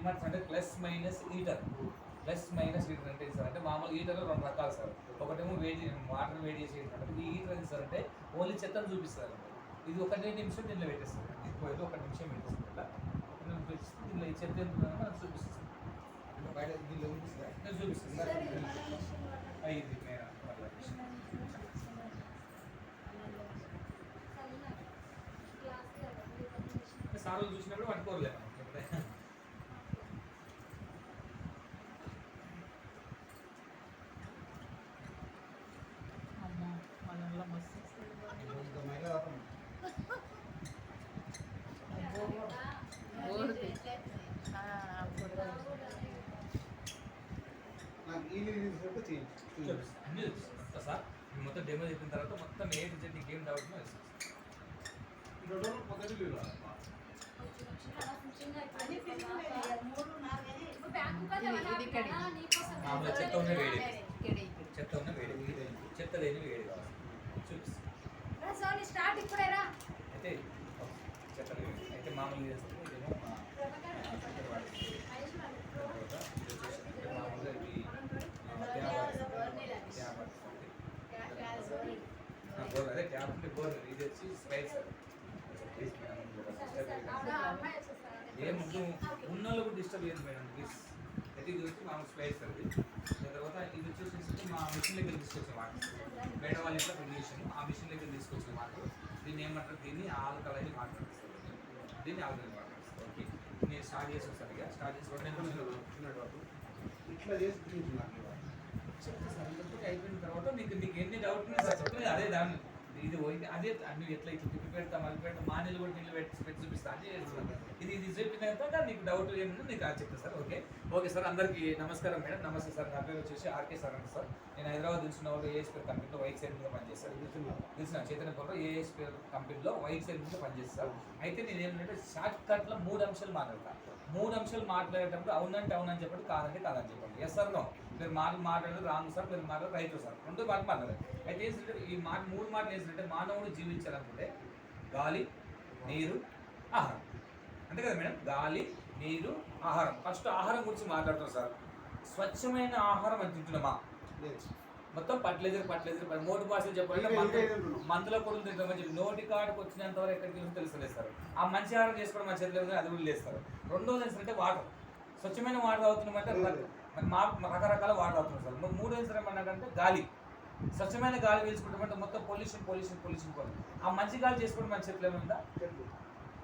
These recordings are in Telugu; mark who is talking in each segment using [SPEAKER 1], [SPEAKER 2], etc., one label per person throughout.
[SPEAKER 1] డిమార్ట్స్ అంటే plus minus heater plus minus heater అంటే సార్? అంటే మామూలు హీటర్లో రెండు రకాలు సార్. ఒకటేమో వేడి వాటర్ వేడి చేసి heater అంటే ఈ హీటర్ సార్ అంటే ఓన్లీ చెత్తను చూపిస్తారు. ఇది ఒకటే నిమిషం దీనిలో పెట్టేస్తారు. ఇది పోయేది ఒక నిమిషం పెట్టేస్తారు. ఇట్లా ఒక దీనిలో ఈ చెత్త ఎంత మనకు చూపిస్తుంది
[SPEAKER 2] బయట దీనిలో చూపిస్తుందా?
[SPEAKER 1] ఇది నేను సార్ వాళ్ళు చూసినప్పుడు పట్టుకోరలేదు
[SPEAKER 3] అమ్మో మనలో మస్తు
[SPEAKER 2] ఇంత మైల దాకా ఉంది.
[SPEAKER 3] గోరుది అప్పుడు
[SPEAKER 2] నాకు ఈ నీళ్ళు తీసుకుంటే చేయండి. చేయండి.
[SPEAKER 1] చూపిస్తాను అన్నీ చూపిస్తాను అంతా సార్ మీరు మొత్తం డెమో చెప్పిన తర్వాత మొత్తం ఏ టు జెడ్ నీకు ఏం డౌట్ ఉందో వేస్తాను
[SPEAKER 2] ఈ రెండు రోజులు పొద్దున్న నీళ్ళు రావాలి.
[SPEAKER 3] ఇది ఇక్కడి.
[SPEAKER 1] మామూలుగా చెత్త ఉన్న వేడి చెత్త ఉన్న వేడి చెత్త లేని వేడి కావాలి చూపిస్తాను
[SPEAKER 4] స్టార్ట్ ఇప్పుడేరా
[SPEAKER 1] అయితే చెత్త లేని అయితే మామూలుగా చేస్తే ఇదేమో వాడి అంటే మామూలుగా ఇవి ట్యాబ్ అదే ట్యాబ్ బోర్ ఇది వచ్చి స్ప్రైట్ సార్ ప్లీజ్ మేడం ఏం ముందు ఉన్న వాళ్ళకు డిస్టర్బ్ చేయదు మేడం ప్లీజ్ అయితే ఇది వచ్చి స్ప్రైట్ సార్ ఇది దాని తర్వాత ఇది వచ్చేసి మా మిషన్ దగ్గర తీసుకొచ్చే వాటర్. మేడం వాళ్ళ ఇంట్లో కండిషన్ ఆ మిషన్ దగ్గర తీసుకొచ్చే వాటర్. దీన్ని ఏమంటారు? దీన్ని ఆల్కలైన్ వాటర్ దీన్ని ఆల్కలైన్ వాటర్ ఓకే నేను స్టార్ట్ చేసి వస్తాను ఇక స్టార్ట్ చేసి.
[SPEAKER 2] ఇట్లా చేసి.
[SPEAKER 1] చెప్తా సార్. అయిపోయిన తర్వాత నీకు నీకు ఎన్ని డౌట్ ఉన్నాయి సార్ చెప్పలేదు అదే దాన్ని. ఇది పోయింది అదే నువ్వు ఎట్లా ఇట్లా తిప్పి పెడతా మళ్ళీ పెడతా మా నీళ్ళు కూడా నీళ్ళు పెట్టి పెట్టి చూపిస్తా అదే ఇది ఇది చెప్పిన తర్వాత నీకు డౌట్ ఏముందో నీకు అది చెప్తా సార్ ఓకే? ఓకే సార్ అందరికీ నమస్కారం మేడం. నమస్తే సార్ నా పేరు వచ్చేసి ఆర్కే సార్ అండి సార్. నేను హైదరాబాద్ తెలిసిన వాళ్ళు ఏఎస్పీ కంపెనీలో వైట్ సైడ్ మీద పనిచేస్తాను
[SPEAKER 2] కూర్చున్నాను.
[SPEAKER 1] తెలిసిన చైతన్యపురంలో ఏఎస్పీ కంపెనీలో వైట్ సైడ్ మీద పనిచేస్తాను అయితే నేను ఏంటంటే షార్ట్ కట్లో మూడు అంశాలు మాట్లాడతా. మూడు అంశాలు మాట్లాడేటప్పుడు అవునంటే అవునని చెప్పండి కాదంటే కాదని చెప్పండి. ఎస్ సార్ నో మీరు మాట మాట్లాడదు రాంగ్ సార్ మీరు మాట్లాడదు రైట్ సార్. రెండు మాట మాట్లాడారు అయితే ఏంటంటే ఈ మాట మూడు మాటలు ఏంటంటే మానవుడు జీవించాలనుకుంటే గాలి నీరు ఆహారం. అంతే కదా మేడం? గాలి నీరు ఆహారం. ఫస్ట్ ఆహారం గురించి మాట్లాడుతాం సార్. స్వచ్ఛమైన ఆహారం అని తింటున్నామా?
[SPEAKER 2] లేదు.
[SPEAKER 1] మొత్తం పట్లేజర్ పట్లేజర్ మోటు భాషలు చెప్పాలంటే మందులు పొడులు తింటామని చెప్పి నోటి కాడికి వచ్చినంత వరకు ఎక్కడికి సార్. ఆ మంచి ఆహారం చేసుకోవడం మా చేతిలో ఉంది, అది కూడా లేస్తారు రెండోది ఏంటంటే వాటర్. స్వచ్ఛమైన వాటర్ అవుతున్నామంటే. మా రకరకాల వాటర్ అవుతున్నాం సార్. మరి మూడో ఏంటంటే ఏమన్నాడంటే గాలి. స్వచ్ఛమైన గాలి పీల్చుకుంటామంటే మొత్తం పొల్యూషన్ పొల్యూషన్ పొల్యూషన్. పొల్యూషన్ ఆ మంచి గాలి చేసుకోవడం మన చేతిలో ఏమైందా?
[SPEAKER 2] చెప్పు.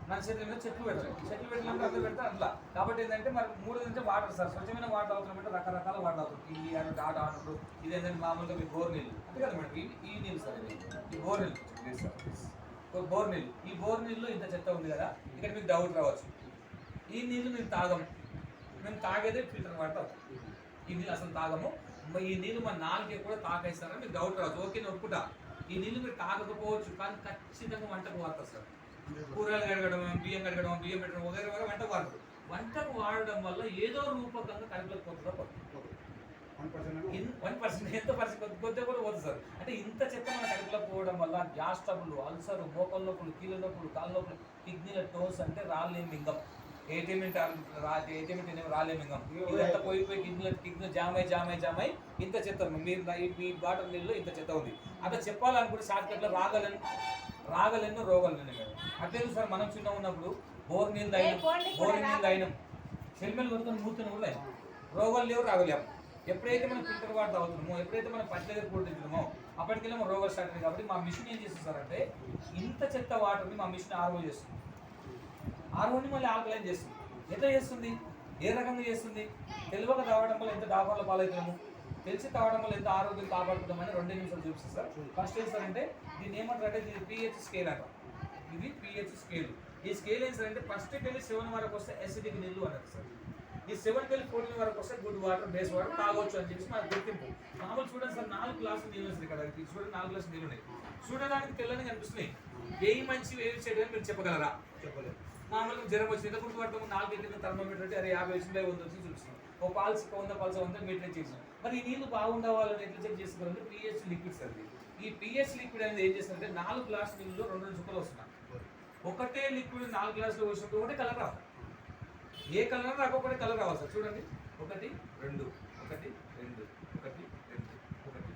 [SPEAKER 1] మన చేతుల మీద చెట్లు పెట్టాలి చెట్లు పెట్టినప్పుడు అందులో పెడితే అట్లా. కాబట్టి ఏంటంటే మరి మూడు నుంచి వాటర్ సార్ స్వచ్ఛమైన వాటర్ అవుతున్నట్టు రకరకాల వాటర్ అవుతుంది ఈ అని ఆట ఆటలు ఇది ఏంటంటే మామూలుగా మీ బోర్ నీళ్ళు. అంతే కదా మేడం? ఈ ఈ నీళ్ళు సార్ ఇది ఈ బోర్ నీళ్ళు. Please sir please. Oh bore నీళ్ళు. ఈ బోర్ నీళ్ళు ఇంత చెత్త ఉంది కదా ఇక్కడ మీకు డౌట్ రావచ్చు. ఈ నీళ్ళు మేము తాగము. మేము తాగేదే ఫిల్టర్ వాటర్ అవుతుంది ఈ నీళ్ళు అసలు తాగము. ఈ నీళ్ళు మా నాలుగే కూడా తాగేస్తారని మీకు డౌట్ రావచ్చు. ఓకే నేను ఒప్పుకుంటా. ఈ నీళ్ళు మీరు తాగకపోవచ్చు కానీ ఖచ్చితంగా వంటకు వాడతారు సార్. కూరగాయలు కడగడం బియ్యం కడగడం బియ్యం పెట్టడం వగైరా వగైరా వంటకు వాడతారు వంటకు వాడడం వల్ల ఏదో రూపకంగా కడుపులోకి పోతుందో.
[SPEAKER 2] వన్ పర్సెంట్
[SPEAKER 1] ఎంత పర్సెంట్? కొద్ది కొద్దిగా కూడా పోతుంది సార్. అంటే ఇంత చెత్త మన కడుపులో పోవడం వల్ల గ్యాస్ ట్రబుల్ అల్సర్ మోకాల నొప్పులు కీళ్ళ నొప్పులు కాళ్ళ నొప్పులు కిడ్నీల టోన్స్ అంటే రాలేం మింగం. ఏటీఎం రా ఏటీఎం రాలేం మింగం. ఇదంతా పోయి పోయి కిడ్నీల కిడ్నీ జామ్ అయి జామ్ అయి జామ్ అయి ఇంత చెత్త. మీరు మీ బాటిల్ నీళ్ళు ఇంత చెత్త ఉంది. అట్లా చెప్పాలనుకుంటే షార్ట్ కట్లో రాగలను రాగలెన్నో రోగాలు ఉన్నాయి మేడం. అట్లే సార్ మనం చిన్న ఉన్నప్పుడు బోర్ నీళ్ళు తాగినాం బోర్ నీళ్ళు తాగినాం. సెల్మెల్ కొడుకొని మూర్తుని కూడా. రోగాలు లేవు రాగలేము ఎప్పుడైతే మనం ఫిల్టర్ వాటర్ తాగుతున్నామో ఎప్పుడైతే మనం పచ్చలేరు కూడా తింటున్నామో అప్పటికెళ్ళి మన రోగాలు స్టార్ట్ అయ్యాయి కాబట్టి మా మిషన్ ఏం చేస్తుంది సార్ అంటే ఇంత చెత్త వాటర్ని మా మిషన్ ఆర్ఓ చేస్తుంది. ఆర్ఓని మళ్ళీ ఆల్కలైన్ చేస్తుంది. ఎట్లా చేస్తుంది? ఏ రకంగా చేస్తుంది? తెలియక తాగడం వల్ల ఎంత డాబాల పాలవుతున్నాము? తెలిసి తాగడం వల్ల ఎంత ఆరోగ్యం కాపాడుకుంటామని రెండే నిమిషాలు చూపిస్తుంది సార్. ఫస్ట్ ఏం సార్ అంటే దీన్ని ఏమంటారు అంటే ఇది పిహెచ్ స్కేల్ అంట ఇది పిహెచ్ స్కేల్ ఈ స్కేల్ ఏం సార్ అంటే ఫస్ట్కి వెళ్ళి సెవెన్ వరకు వస్తే ఎసిడిక్ నీళ్ళు అన్నది సార్. ఈ సెవెన్ వెళ్ళి ఫోర్టీన్ వరకు వస్తే గుడ్ వాటర్ బేస్ వాటర్ తాగొచ్చు అని చెప్పి మనకు గుర్తింపు. మామూలు చూడండి సార్ నాలుగు గ్లాసులు నీళ్ళు వస్తుంది కదా ఇది చూడండి నాలుగు గ్లాసులు నీళ్ళు ఉన్నాయి. చూడడానికి తెల్లని కనిపిస్తున్నాయి. ఏవి మంచి ఏవి చెడు అని మీరు చెప్పగలరా?
[SPEAKER 2] చెప్పలేదు.
[SPEAKER 1] మామూలుగా జ్వరం వచ్చింది గుర్తుపడతాము? నాలుగు ఎక్కిన థర్మోమీటర్ అంటే అరే యాభై వచ్చింది వంద వచ్చి చూపిస్తున్నాం ఓ పాల్స్ వంద పల్స్ వంద మీటర్ చేసాం మరి ఈ నీళ్ళు బాగుండవాలని ఎట్లా చెక్ చేసుకోవాలంటే పిహెచ్ లిక్విడ్స్ అండి. ఈ పిహెచ్ లిక్విడ్ అనేది ఏం చేస్తారంటే నాలుగు గ్లాస్ నీళ్ళు రెండు రెండు చుక్కలు వస్తున్నాయి. ఒకటే లిక్విడ్ నాలుగు గ్లాసులు వచ్చినప్పుడు ఒకటే కలర్ రావాలి. ఏ కలర్ నాకు కలర్ రావాలి సార్. చూడండి. ఒకటి రెండు. ఒకటి రెండు. ఒకటి రెండు. ఒకటి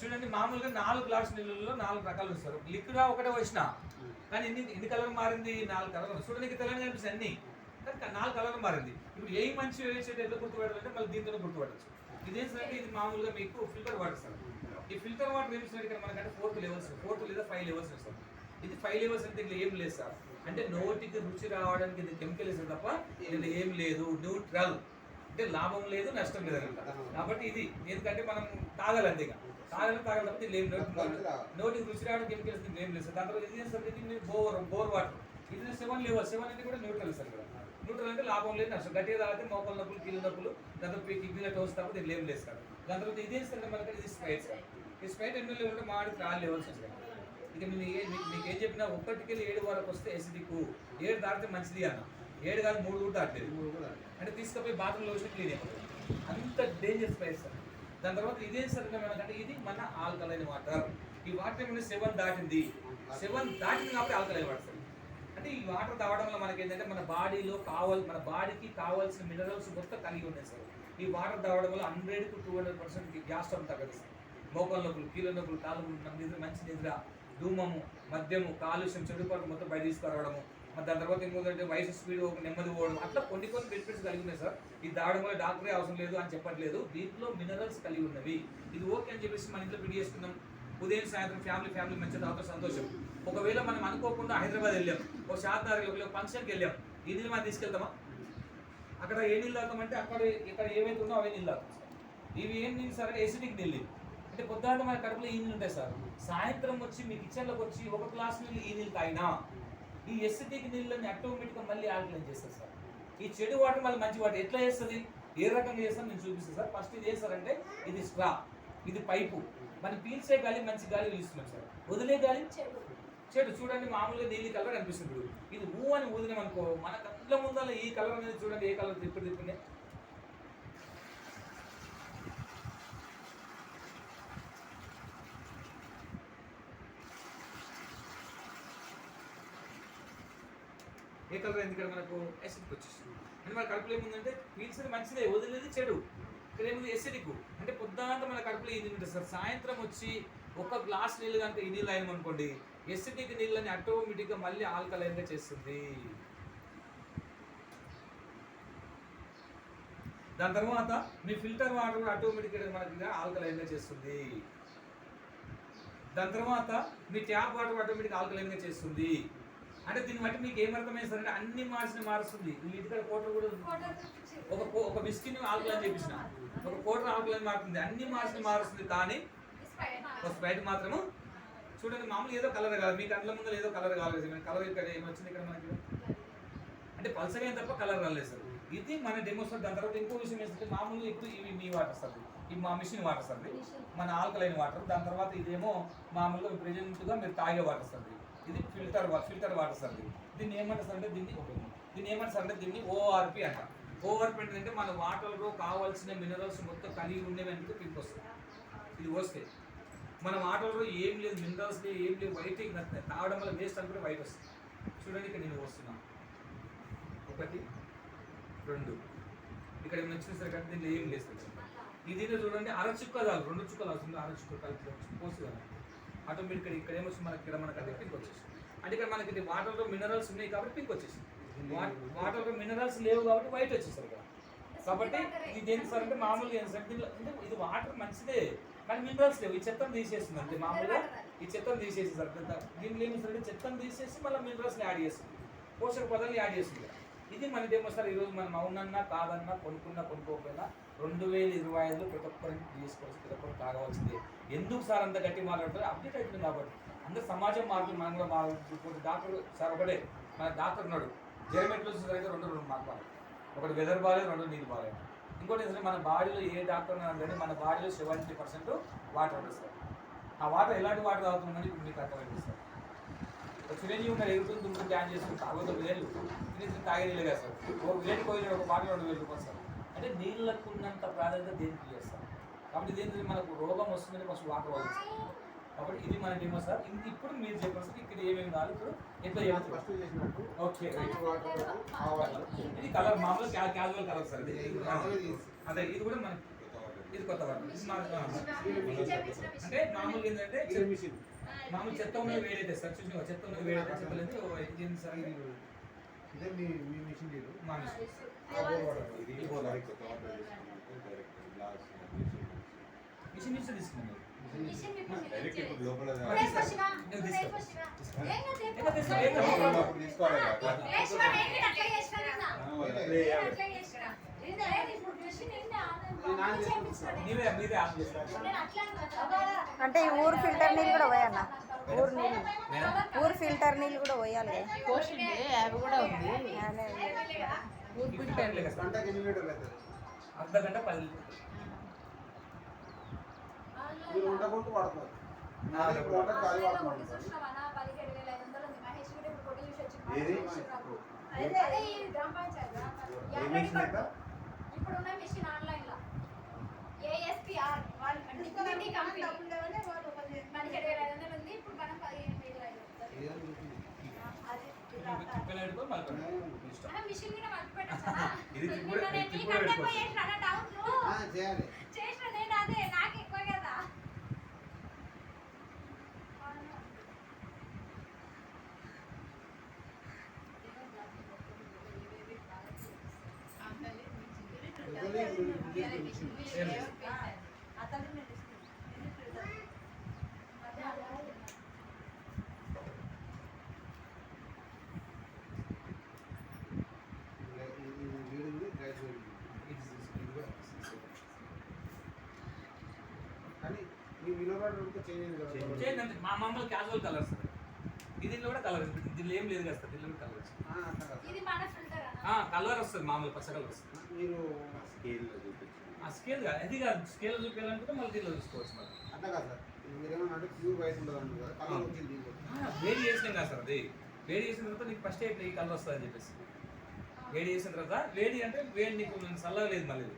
[SPEAKER 1] చూడండి మామూలుగా నాలుగు గ్లాస్ నీళ్ళలో నాలుగు రకాలు వస్తారు. లిక్విడ్ ఒకటే వచ్చిన కానీ ఎన్ని ఎన్ని కలర్ మారింది? నాలుగు కలర్ చూడడానికి తెలంగాణ కనిపిస్తుంది అన్ని. కానీ నాలుగు కలర్ మారింది. ఇప్పుడు ఏ మంచి వేసేది ఎట్లా గుర్తుపడాలంటే మళ్ళీ దీంతో గుర్తుపడచ్చు. ఇదేం సార్ ఇది మామూలుగా మీకు ఫిల్టర్ వాటర్ సార్. ఈ ఫిల్టర్ వాటర్ ఏం సార్ ఇక్కడ మనకంటే ఫోర్త్ లెవెల్స్ ఫోర్త్ లేదా ఫైవ్ లెవెల్స్ సార్. ఇది ఫైవ్ లెవెల్స్ అంటే ఇక్కడ ఏం లేదు సార్. అంటే నోటికి రుచి రావడానికి ఇది కెమికల్ వేసారు తప్ప ఇది ఏం లేదు. న్యూట్రల్. అంటే లాభం లేదు నష్టం లేదు అనమాట కాబట్టి ఇది. ఎందుకంటే మనం తాగాలి అంతే ఇక. తాగాలి తాగాలి తప్ప ఇది ఏం లేదు నోటికి రుచి రావడానికి కెమికల్స్ ఏం లేదు సార్. దాని తర్వాత ఇది ఏం సార్? ఇది బోర్ బోర్ వాటర్. ఇది సెవెన్ లెవెల్ సెవెన్ అంటే కూడా న్యూట్రల్ సార్ ఇక్కడ. న్యూట్రల్ అంటే లాభం లేదు నష్టం గట్టిగా తాగితే మోకాల నొప్పులు కీళ్ళ నొప్పులు దాని తర్వాత కిడ్నీలో టోస్ తప్ప దీంట్లో ఏం లేదు సార్ దాని తర్వాత ఇదేం సార్ మనకి ఇది స్ప్రైట్ సార్. ఈ స్ప్రైట్ ఎన్ని లెవెల్ ఉంటే మాడికి రాళ్ళు లెవెల్స్ వస్తాయి. ఏ- మీకు ఏం చెప్పినా ఒక్కటికి వెళ్ళి ఏడు వరకు వస్తే ఎసిడిక్ ఏడు దాటితే మంచిది అన్న. ఏడు కాదు మూడు కూడా దాటలేదు
[SPEAKER 2] మూడు కూడా.
[SPEAKER 1] అంటే తీసుకుపోయి బాత్రూంలో వచ్చి క్లీన్ అయిపోతుంది అంత డేంజర్ స్పైస్ సార్. దాని తర్వాత ఇదేం సార్ అంటే మనకంటే ఇది మన ఆల్కలైన్ వాటర్ ఈ వాటర్ ఏమైనా సెవెన్ దాటింది. సెవెన్ దాటింది కాబట్టి ఆల్కలైన్ వాటర్ కాబట్టి ఈ వాటర్ తాగడం వల్ల మనకి ఏంటంటే మన బాడీలో కావాలి మన బాడీకి కావాల్సిన మినరల్స్ మొత్తం కలిగి ఉన్నాయి సార్ ఈ వాటర్ తాగడం వల్ల hundred to two hundred percent gas stove తగ్గదు సార్ నొప్పులు కీళ్ళ నొప్పులు కాలు నిద్ర మంచి నిద్ర ధూమము మద్యము కాలుష్యం చెడుపరకు మొత్తం బయట తీసుకురావడము. దాని తర్వాత ఇంకోటి వయసు స్పీడ్ ఒక నెమ్మది పోవడం. అట్లా కొన్ని కొన్ని బెనిఫిట్స్ కలిగి ఉన్నాయి సార్. ఇది దాడడం వల్ల డాక్టరే అవసరం లేదు అని చెప్పట్లేదు. దీంట్లో మినరల్స్ కలిగి ఉన్నవి. ఇది ఓకే అని చెప్పేసి మన ఇంట్లో పిడి చేసుకుందాం. ఉదయం సాయంత్రం ఫ్యామిలీ ఫ్యామిలీ మంచిగా తాగుతా సంతోషం. ఒకవేళ మనం అనుకోకుండా హైదరాబాద్ వెళ్ళాం ఒక షాద్నగర్ ఒక ఫంక్షన్కి వెళ్ళాం ఈ నీళ్ళు మనం తీసుకెళ్తామా? అక్కడ ఏ నీళ్ళు తాగుతామంటే అక్కడ ఇక్కడ ఏవైతే ఉన్నో అవే నీళ్ళు తాగుతాం సార్. ఇవి ఏం నీళ్ళు సార్? అంటే ఎసిడిక్ నీళ్ళు అంటే పొద్దున్న మన కడుపులో ఈ నీళ్ళు ఉంటాయి సార్. సాయంత్రం వచ్చి మీ కిచెన్లోకి వచ్చి ఒక గ్లాస్ నీళ్ళు ఈ నీళ్ళు తాగినా ఈ ఎసిడిక్ నీళ్ళని ఆటోమేటిక్గా మళ్ళీ ఆల్కలైన్ చేస్తారు సార్. ఈ చెడు వాటర్ మళ్ళీ మంచి వాటర్ ఎట్లా చేస్తుంది? ఏ రకంగా చేస్తాను నేను చూపిస్తాను సార్. ఫస్ట్ ఇది చేస్తారంటే ఇది స్ట్రా ఇది పైపు. మనం పీల్చే గాలి మంచి గాలి పీలుస్తున్నాం సార్. వదిలే గాలి చెడు చూడండి మామూలుగా నీలి కలర్ అనిపిస్తుంది ఇప్పుడు ఇది ఊ అని ఊదినాం అనుకో మన కళ్ళ ముందర ఈ కలర్ అనేది చూడండి ఏ కలర్ తిప్పి తిప్పింది. ఏ కలర్ అయింది ఇక్కడ మనకు? ఎసిడ్కి వచ్చేస్తుంది అంటే మన కడుపులో ఏముందంటే పీల్చేది మంచిదే వదిలేదు చెడు. ఇక్కడ ఏముంది? ఎసిడిక్ అంటే పొద్దుంతా మన కడుపులో ఇది ఉంటుంది సార్? సాయంత్రం వచ్చి ఒక గ్లాస్ నీళ్ళు కనుక ఈ నీళ్ళు అయినాం అనుకోండి ఎసిడిక్ నీళ్ళని ఆటోమేటిక్గా మళ్ళీ ఆల్కలైన్గా చేస్తుంది. దాని తర్వాత మీ ఫిల్టర్ వాటర్ కూడా ఆటోమేటిక్గా మనకి ఆల్కలైన్గా చేస్తుంది. దాని తర్వాత మీ ట్యాప్ వాటర్ ఆటోమేటిక్ ఆల్కలైన్గా చేస్తుంది. అంటే దీన్ని బట్టి మీకు ఏమర్థమైంది సార్ అంటే అన్ని మార్చిన మారుస్తుంది. వీటికడ కోటర్ కూడా. ఒక ఒక బిస్కిన్ ఆల్కలైన్ చేపించిన. ఒక కోటర్ ఆల్కలైన్ మారుతుంది. అన్ని మార్చిన మారుస్తుంది కానీ ఒక స్ప్రైట్ మాత్రము చూడండి మామూలు ఏదో కలర్ కాదు. మీ కంట్ల ముందు ఏదో కలర్ కాలేదు కలర్ ఇక్కడ ఏమొచ్చింది ఇక్కడ మనకి? అంటే పల్సగా తప్ప కలర్ రాలేదు సార్. ఇది మన డెమోస్టర్ దాని తర్వాత ఇంకో విషయం ఏంటంటే మామూలుగా ఇప్పుడు ఇవి మీ వాటర్ సార్. ఇవి మా మిషన్ వాటర్ సార్ మన ఆల్కలైన్ వాటర్ దాని తర్వాత ఇదేమో మామూలుగా ప్రెజెంట్గా మీరు తాగే వాటర్ సార్ ఇది. ఫిల్టర్ ఫిల్టర్ వాటర్ సార్ దీన్ని ఏమంటారు సార్ అంటే దీన్ని దీన్ని ఏమంటారు సార్ అంటే దీన్ని ఓఆర్పి అంట. ఓఆర్పి అంటే మన వాటర్లో కావాల్సిన మినరల్స్ మొత్తం కలిగి ఉండేవి అంటే పింక్ వస్తుంది ఇది వస్తే. మన వాటర్లో ఏం లేదు మినరల్స్ లేవు ఏం లేవు వైట్ తాగడం వల్ల వేస్ట్ అనుకుంటే వైట్ వస్తుంది. చూడండి ఇక్కడ నేను వస్తున్నాను ఒకటి రెండు. ఇక్కడ ఏమైనా వచ్చిన కానీ దీంట్లో ఏం లేదు ఇది చూడండి అర చుక్క చాలు రెండు చుక్కలు అవుతుంది అర చుక్క కలిపి పోసి ఆటోమేటిక్ ఇక్కడ ఏమొచ్చింది మనకి ఇక్కడ మనకి అదే పింక్ వచ్చేసి అంటే ఇక్కడ మనకి ఇది వాటర్లో మినరల్స్ ఉన్నాయి కాబట్టి పింక్ వచ్చేసి వాటర్లో మినరల్స్ లేవు కాబట్టి వైట్ వచ్చేసారు కాబట్టి ఇది ఏంటి సార్ అంటే మామూలుగా ఏంటి సార్? అంటే ఇది వాటర్ మంచిదే. కానీ మినరల్స్ లేవు. ఈ చెత్తను తీసేస్తుంది అంతే మామూలుగా. ఈ చెత్తను తీసేసి సార్ దీంట్లో దీంట్లో ఏమి సార్ అంటే చెత్తను తీసేసి మళ్ళీ మినరల్స్ని యాడ్ చేస్తుంది. పోషక పదాలు యాడ్ చేస్తుంది ఇది మన డెమో సార్ ఈరోజు మనం అవునన్నా కాదన్నా కొనుక్కున్నా కొనుక్కోకపోయినా రెండు వేల ఇరవై ఐదులో ప్రతి ఒక్కరికి తీసుకోవచ్చు ప్రతి ఒక్కరు తాగవలసింది. ఎందుకు సార్ అంత గట్టి మాట్లాడుతారు? అప్డేట్ అవుతుంది కాబట్టి. అందరు సమాజం మారుతుంది మనం కూడా మారుతుంది డాక్టర్ సార్ ఒకటే మన డాక్టర్ ఉన్నాడు. జ్వరం ఎట్లా అయితే రెండు రెండు మాట్లాడాలి ఒకటి వెదర్ బాగాలేదు రెండు నీళ్ళు బాగాలేదు. ఇంకోటి ఏంటంటే మన బాడీలో ఏ డాక్టర్ అంటే మన బాడీలో సెవెంటీ పర్సెంట్ వాటర్ ఉంటుంది సార్. ఆ వాటర్ ఎలాంటి వాటర్ తాగుతుందని ఇప్పుడు మీకు అర్థమైంది సార్. చిరంజీవి ఉన్నారు ఎగురుతుంది దుమ్ముతుంది డ్యాన్ చేసుకుని తాగొద్దు వేలు తినేసి తాగేది కదా సార్. ఒక వేలు కోయిన ఒక బాటిల్ రెండు వేలు రూపాయలు సార్. అంటే నీళ్ళకు ఉన్నంత ప్రాధాన్యత దేనికి చేస్తారు కాబట్టి దేని మనకు రోగం వస్తుందని ఫస్ట్ వాటర్ వాళ్ళు కాబట్టి ఇది మన డెమో సార్ ఇది ఇప్పుడు మీరు చెప్పారు సార్ ఇక్కడ ఏమేమి కావాలి ఇప్పుడు ఎట్లా
[SPEAKER 2] చేసినట్టు
[SPEAKER 1] ఓకే ఇది కలర్ మామూలు క్యాజువల్ కలర్ సార్ ఇది.
[SPEAKER 2] అదే
[SPEAKER 1] ఇది కూడా మన ఇది కొత్త. అంటే మామూలుగా ఏంటంటే మామూలు చెత్త ఉన్నది వేడైతే సార్ చూసిన చెత్త ఉన్నది వేడైతే చెప్పలేదు. ఏంది సార్ ఇది
[SPEAKER 2] ఇదే మీ మీ మిషన్ డీలు
[SPEAKER 1] మా మిషన్.
[SPEAKER 2] వాటర్
[SPEAKER 4] ఇది
[SPEAKER 1] మిషన్
[SPEAKER 5] అంటే ఈ ఊరు ఫిల్టర్ నీళ్ళు కూడా పోయన్న ఊరు నీళ్ళు. ఊరు ఫిల్టర్ నీళ్ళు కూడా పోయాలి
[SPEAKER 3] యాభై కూడా ఉంది.
[SPEAKER 1] అర్ధ గంట పది
[SPEAKER 2] మీరు కొట్టు వాడుతున్నారు.
[SPEAKER 4] ఏది?
[SPEAKER 6] ఇప్పుడున్న మిషన్ ఆన్లైన్లో ఏఎస్పిఆర్. వాళ్ళు కంపెనీ. పదిహేడు వేల ఐదు వందలు ఉంది. ఇప్పుడు మనం పదిహేను వేల ఐదు వందలు.
[SPEAKER 2] ఏదో చూస్తుంది.
[SPEAKER 6] అది
[SPEAKER 1] తిప్పలు పెట్టుకొని మళ్ళీ పెట్టండి. మీ ఇష్టం.
[SPEAKER 6] ఆ మిషన్ కూడా మర్చి పెట్టచ్చా
[SPEAKER 1] ఇది తిప్పుడు-
[SPEAKER 6] నిన్న నేను
[SPEAKER 1] ఇది
[SPEAKER 6] నీకంటే
[SPEAKER 1] తిప్పుడు
[SPEAKER 6] ఎక్కువ చేసిన నా డౌట్
[SPEAKER 2] ఆ, చేయాలి
[SPEAKER 6] చేసిన నేను అదే నాకు ఎక్కువ కదా
[SPEAKER 2] ఇది- ఇది వీడు ఉంది, రైస్ వీడు ఉంది.
[SPEAKER 1] ఇది తీసుకో, ఇది కూడా తీసుకో.
[SPEAKER 2] కానీ మీ విలువబడి ఉంటే చేంజ్.
[SPEAKER 1] మా మామూలు క్యాజువల్ కలర్స్ దీనిలో కూడా కలర్ దీనిలో ఏం లేదు కదా సార్ దీనిలో కూడా కలర్ వస్తుంది
[SPEAKER 2] ఆ, అట్లా కాదు.
[SPEAKER 6] ఇది మన ఫిల్టర్
[SPEAKER 1] ఆ, కలర్ వస్తుంది మామూలు పచ్చ కలర్ వస్తుంది
[SPEAKER 2] మీరు
[SPEAKER 4] స్కేల్
[SPEAKER 1] స్కేల్ కాదు. అది కాదు. స్కేల్ చూపించాలనుకుంటే మళ్ళీ దీనిలో చూసుకోవచ్చు మరి.
[SPEAKER 2] అట్లా కాదు సార్. ప్యూర్ వైట్ ఉండదు
[SPEAKER 1] వేడి చేసినాం కదా సార్ అది. వేడి చేసిన తర్వాత నీకు ఫస్ట్ అయితే ఈ కలర్ వస్తుంది అని చెప్పేసి. వేడి చేసిన తర్వాత వేడి అంటే వేడి నీకు చల్లగా లేదు మళ్ళీ.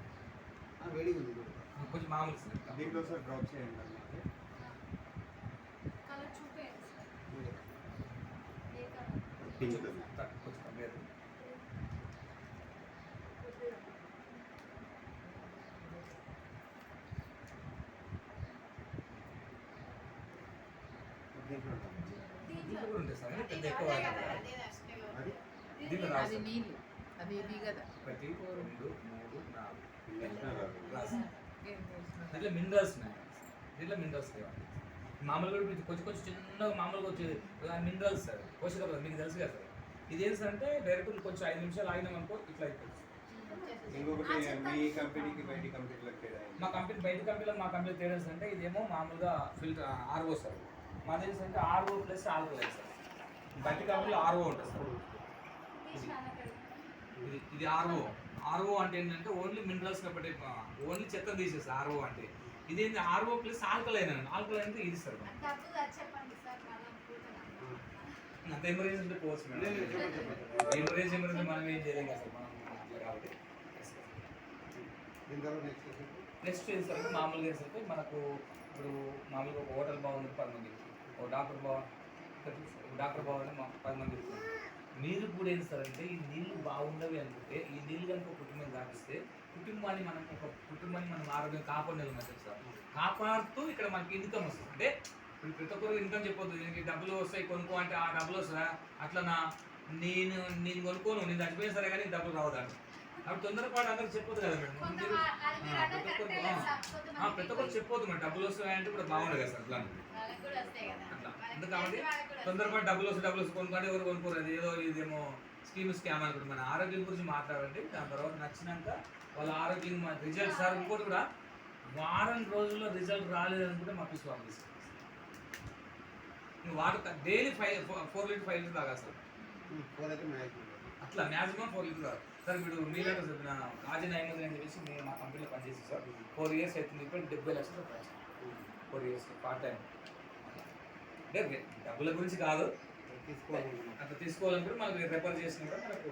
[SPEAKER 2] ఉంది ఇది.
[SPEAKER 1] కొంచెం మామూలు వస్తుంది.
[SPEAKER 4] దీంట్లో సార్ డ్రాప్ చేయండి.
[SPEAKER 6] కలర్ చూపేయండి సార్.
[SPEAKER 4] పింక్ దీంట్లో. ఉంటుంది.
[SPEAKER 1] దీంట్లో కూడా ఉంటాయి సార్ పెద్ద ఎక్కువ
[SPEAKER 3] అదే
[SPEAKER 1] వాడరు.
[SPEAKER 3] కదా, అదే అసలు.
[SPEAKER 4] అది
[SPEAKER 1] దీంట్లో
[SPEAKER 3] అది
[SPEAKER 1] రాస్తారు
[SPEAKER 3] నీళ్ళు. అది ఇది కదా.
[SPEAKER 1] ఒకటి రెండు మూడు నాలుగు
[SPEAKER 4] దీంట్లో
[SPEAKER 1] మినరల్స్ ఉన్నాయి. దీంట్లో మినరల్స్ మామూలుగా కొంచెం కొంచెం చిన్నగా మామూలుగా వచ్చేది మినరల్స్ సార్. పోషక మీకు తెలుసు కదా సార్. ఇది ఏంటి సార్ అంటే డైరెక్ట్ కొంచెం ఐదు నిమిషాలు ఆగినాం అనుకో ఇట్లా అయిపోతుంది.
[SPEAKER 4] ఇంకొకటి మీ కంపెనీకి బయట కంపెనీలకు తేడా?
[SPEAKER 1] మా కంపెనీ బయట కంపెనీలో మా కంపెనీ తేడా అంటే ఇదేమో మామూలుగా ఫిల్టర్ ఆర్ఓ సార్. మా తెలిసి అంటే ఆర్ఓ ప్లస్ ఆల్కలైన్ సార్. బయట కంపెనీలో ఆర్ఓ ఉంటుంది సార్. ఇది ఇది ఆర్ఓ ఆర్ఓ అంటే ఏంటంటే ఓన్లీ మినరల్స్ కాబట్టి ఓన్లీ చెత్త తీసేసి ఆర్ఓ అంటే. ఇదేంటి ఆర్ఓ ప్లస్ ఆల్కలైన్ అండి ఆల్కలైన్ అంటే ఇది సార్.
[SPEAKER 6] సార్
[SPEAKER 1] అంత ఎమర్జెన్సీ ఉంటే పోవచ్చు
[SPEAKER 2] లేదు,
[SPEAKER 1] మేడం
[SPEAKER 2] లేదు.
[SPEAKER 1] ఎమర్జెన్సీ ఎమర్జెన్సీ మనం ఏం చేయలేం కదా సార్ మనం అట్లా కాబట్టి.
[SPEAKER 2] నెక్స్ట్
[SPEAKER 1] నెక్స్ట్ ఏంటంటే మామూలుగా ఏంటంటే మనకు ఇప్పుడు మామూలుగా ఒక హోటల్ బాగుంది మంది ఒక డాక్టర్ బాగు డాక్టర్ బాగుంది మా పది మంది మీరు కూడా ఏం సార్ అంటే ఈ నీళ్ళు బాగుండవి అనుకుంటే ఈ నీళ్ళు కనుక కుటుంబం దాపిస్తే కుటుంబాన్ని మనం ఒక కుటుంబాన్ని మనం ఆరోగ్యం కాపాడలేదు కదా సార్. కాపాడుతూ ఇక్కడ మనకి ఇన్కమ్ వస్తుంది. అంటే ఇప్పుడు ప్రతి ఒక్కరు ఇన్కమ్ చెప్పొద్దు. దీనికి డబ్బులు వస్తాయి కొనుక్కో అంటే ఆ డబ్బులు వస్తుందా అట్లా నా నేను నేను కొనుక్కోను. నేను చచ్చిపోయినా సరే కానీ డబ్బులు రావద్దు అప్పుడు తొందరపాటు అందరికి చెప్పొద్దు కదా మేడం. ప్రతి ఒక్కరు- చెప్పొద్దు మరి. డబ్బులు వస్తాయంటే ఇప్పుడు బాగుండదు కదా సార్ అట్లా. అట్లా ఎందుకు కాబట్టి తొందరపాటు డబ్బులు వస్తే డబ్బులు వస్తే కొనుక్కోండి. ఎవరు కొనుక్కోరు? అది ఏదో ఇదేమో స్కీమ్ స్కామ్ అనుకుంటే మన ఆరోగ్యం గురించి మాట్లాడండి దాని తర్వాత నచ్చినాక వాళ్ళ ఆరోగ్యం మన రిజల్ట్ సార్ ఇంకోటి కూడా వారం రోజుల్లో రిజల్ట్ రాలేదు అనుకుంటే మా వాళ్ళు తీసుకొస్తారు water daily five four litre five litre తాగా సార్. అట్లా మ్యాక్సిమం ఫోర్ లీటర్ తాగా. సార్ ఇప్పుడు మీలాగా సార్ నా రాజన్ అని చెప్పేసి నేను మా కంపెనీలో పనిచేసి సార్. ఫోర్ ఇయర్స్ అవుతుంది ఇప్పుడు డెబ్బై లక్షలు ఫోర్ ఇయర్స్ పార్ట్ టైం అంటే డబ్బుల గురించి కాదు.
[SPEAKER 2] తీసుకోవాలనుకున్నాం
[SPEAKER 1] అట్లా తీసుకోవాలంటే మనకు రెఫర్ చేసిన కూడా మనకు